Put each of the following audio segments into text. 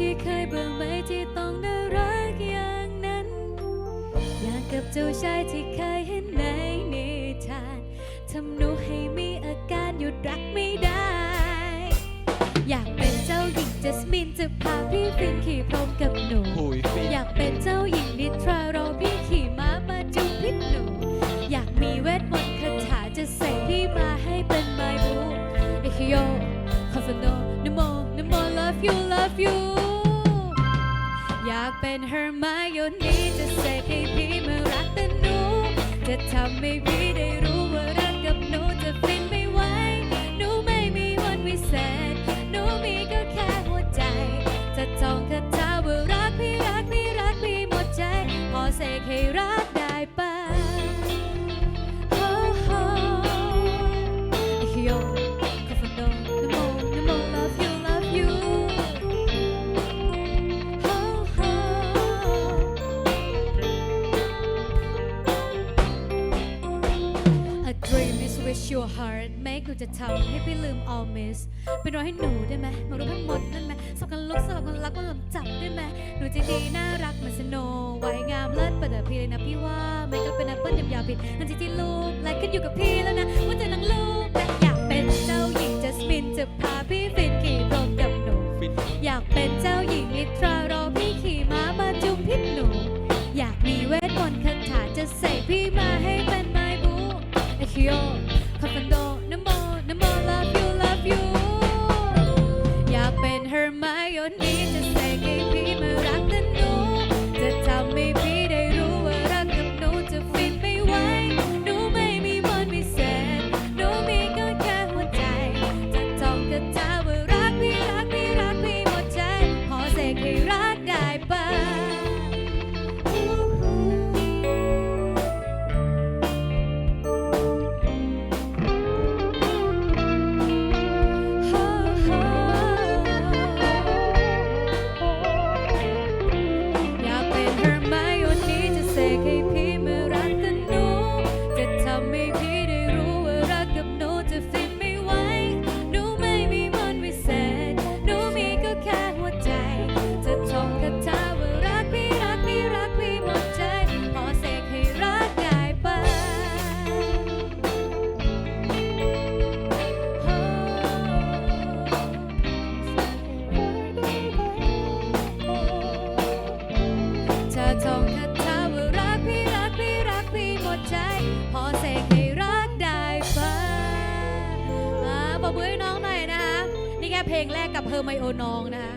พี่เคยเบื่อไหมที่ต้องน่ารักอย่างนั้น อยากกับเจ้าชายที่เคยเห็นในนิทานทำหนูให้มีอาการหยุดรักไม่ได้ อยากเป็นเจ้าหญิงจัสมินจะพาพี่ฟินขี่พรมกับหนู หุยฟินอยากเป็นเจ้าหญิงนิทรารอพี่ขี่ม้ามาจูบพิษหนู อยากมีเวทมนต์คาถาจะเสกพี่มาให้เป็นไมบูเอคิโยคาฟโนนโมนโม love you love you อยากเป็นเฮอร์มาโยนีจะเสกให้พี่มารักแต่หนู จะทำให้พี่ได้รู้ว่ารักกับหนูจะฟินไม่ไหวหนูไม่มีวันวิเศษหนูมีก็แค่หัวใจ จะท่องคาถาว่ารักพี่รักพี่รักพี่หมดใจ พอเสกให้รักได้ จะทำให้พี่ลืม all miss เป็นรอยให้หนูได้ไหมมารู้ให้หมดนั่นไหมสลับกันลุกสลับกันรักมันลำจับได้ไหมหนูจะดีน่ารักเหมือนสโนไว้งามเลิศประเดิพี่เลยนะพี่ว่าไม่ก็เป็นแอปเปิ้ลยำยาผิดอันที่ที่ลูกไล่ขึ้นอยู่กับพี่แล้วนะว่าจะนั่งลูกแต่อยากเป็นเจ้าหญิงจัสมินจะพาพี่ พอเสกให้รักได้ปะอ่าปรบมือให้น้องหน่อยนะคะ นี่แค่เพลงแรกกับเพอร์ไมโอน้องนะคะ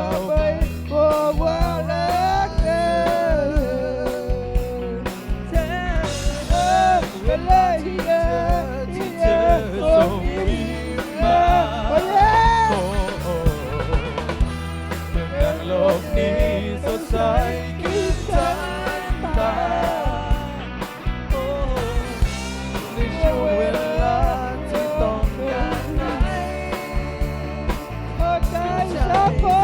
เขาไปบอกว่ารักเเธอเออเป็เลอที่เธงยิ้มต่โลกนี้สดใสคิฉันตาโในช่วงเวลาที่ต้องการไหน Japan.